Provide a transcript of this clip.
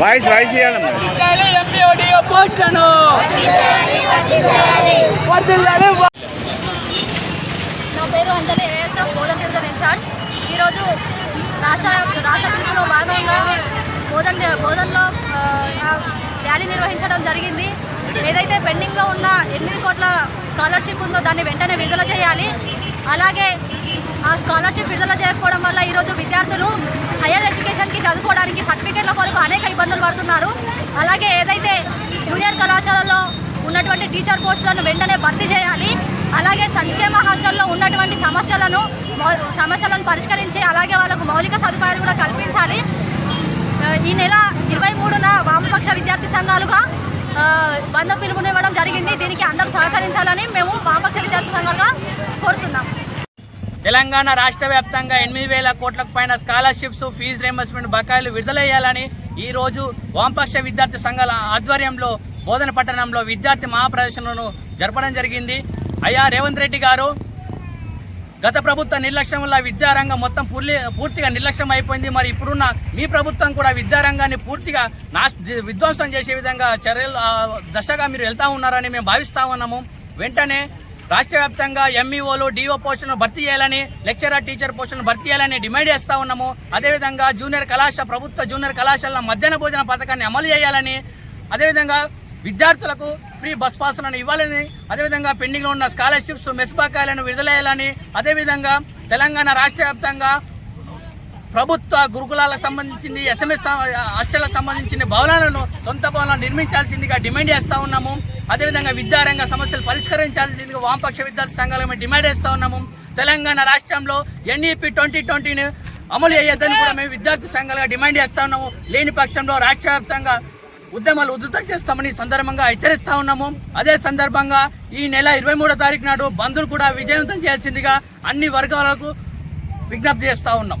Voice voice నా పేరు Anjali ASF Bodhan division incharge ఈరోజు రాష్ట్ర రాష్ట్ర ప్రభుత్వంలో భాగంగా బోధన్ బోధన్లో ర్యాలీ నిర్వహించడం జరిగింది. ఏదైతే పెండింగ్లో ఉన్న ఎనిమిది కోట్ల స్కాలర్షిప్ ఉందో దాన్ని వెంటనే విడుదల చేయాలి. అలాగే ఆ స్కాలర్షిప్ విడుదల చేయకపోవడం వల్ల ఈరోజు విద్యార్థులు హైయర్ ఎడ్యుకేషన్కి చదువుకోవడానికి సర్టిఫికేట్ల కొరకు అనేక ఇబ్బందులు పడుతున్నారు. అలాగే ఏదైతే జూనియర్ కళాశాలలో ఉన్నటువంటి టీచర్ పోస్టులను వెంటనే భర్తీ చేయాలి అలాగే సంక్షేమ హాస్టల్లో ఉన్నటువంటి సమస్యలను సమస్యలను పరిష్కరించి అలాగే వాళ్ళకు మౌలిక సదుపాయాలు కూడా కల్పించాలి. ఈ నెల ఇరవై మూడున వామపక్ష విద్యార్థి సంఘాలుగా ఆ, పిలుపునివ్వడం జరిగింది. దీనికి అందరూ సహకరించాలని మేము వామపక్ష విద్యార్థి సంఘాలుగా కోరుతున్నాం. తెలంగాణ రాష్ట్ర వ్యాప్తంగా ఎనిమిది వేల కోట్లకు పైన స్కాలర్షిప్స్ ఫీజు రియంబర్స్మెంట్ బకాయిలు విడుదల ఈరోజు ఈ రోజు వామపక్ష విద్యార్థి సంఘాల ఆధ్వర్యంలో బోధన పట్టణంలో విద్యార్థి మహాప్రదర్శనను జరపడం జరిగింది. అయ్యా రేవంత్ రెడ్డి గారు గత ప్రభుత్వ నిర్లక్ష్యం వల్ల విద్యారంగం మొత్తం పూర్తి పూర్తిగా నిర్లక్ష్యం అయిపోయింది. మరి ఇప్పుడున్న మీ ప్రభుత్వం కూడా విద్యారంగాన్ని పూర్తిగా నాశ విధ్వంసం చేసే విధంగా చర్యలు దశగా మీరు వెళ్తా ఉన్నారని మేము భావిస్తా ఉన్నాము. వెంటనే రాష్ట్ర వ్యాప్తంగా ఎంఈఓలు డిఓ పోస్టులను భర్తీ చేయాలని లెక్చరర్ టీచర్ పోస్టులను భర్తీ చేయాలని డిమాండ్ చేస్తూ ఉన్నాము. అదేవిధంగా జూనియర్ కళాశాల ప్రభుత్వ జూనియర్ కళాశాల మధ్యాహ్న భోజన పథకాన్ని అమలు చేయాలని అదేవిధంగా విద్యార్థులకు ఫ్రీ బస్ పాసులను ఇవ్వాలని అదేవిధంగా పెండింగ్లో ఉన్న స్కాలర్షిప్స్ మెస్ బకాయిలను విడుదల చేయాలని అదేవిధంగా తెలంగాణ రాష్ట్ర వ్యాప్తంగా ప్రభుత్వ గురుకులాలకు సంబంధించింది ఎస్ఎంఎస్ హాస్టళ్ళకు సంబంధించిన భవనాలను సొంత భవనాలు నిర్మించాల్సిందిగా డిమాండ్ చేస్తూ ఉన్నాము. అదేవిధంగా విద్యారంగ సమస్యలు పరిష్కరించాల్సిందిగా వామపక్ష విద్యార్థి సంఘాలు మేము డిమాండ్ చేస్తూ ఉన్నాము. తెలంగాణ రాష్ట్రంలో ఎన్ఈపి ట్వంటీ ట్వంటీని అమలు చేయొద్దని కూడా మేము విద్యార్థి సంఘాలుగా డిమాండ్ చేస్తూ ఉన్నాము. లేని పక్షంలో రాష్ట్ర వ్యాప్తంగా ఉద్యమాలు ఉధృతం చేస్తామని సందర్భంగా హెచ్చరిస్తా ఉన్నాము. అదే సందర్భంగా ఈ నెల ఇరవై మూడో తారీఖు నాడు బంధులు కూడా విజయవంతం చేయాల్సిందిగా అన్ని వర్గాలకు విజ్ఞప్తి చేస్తూ ఉన్నాం.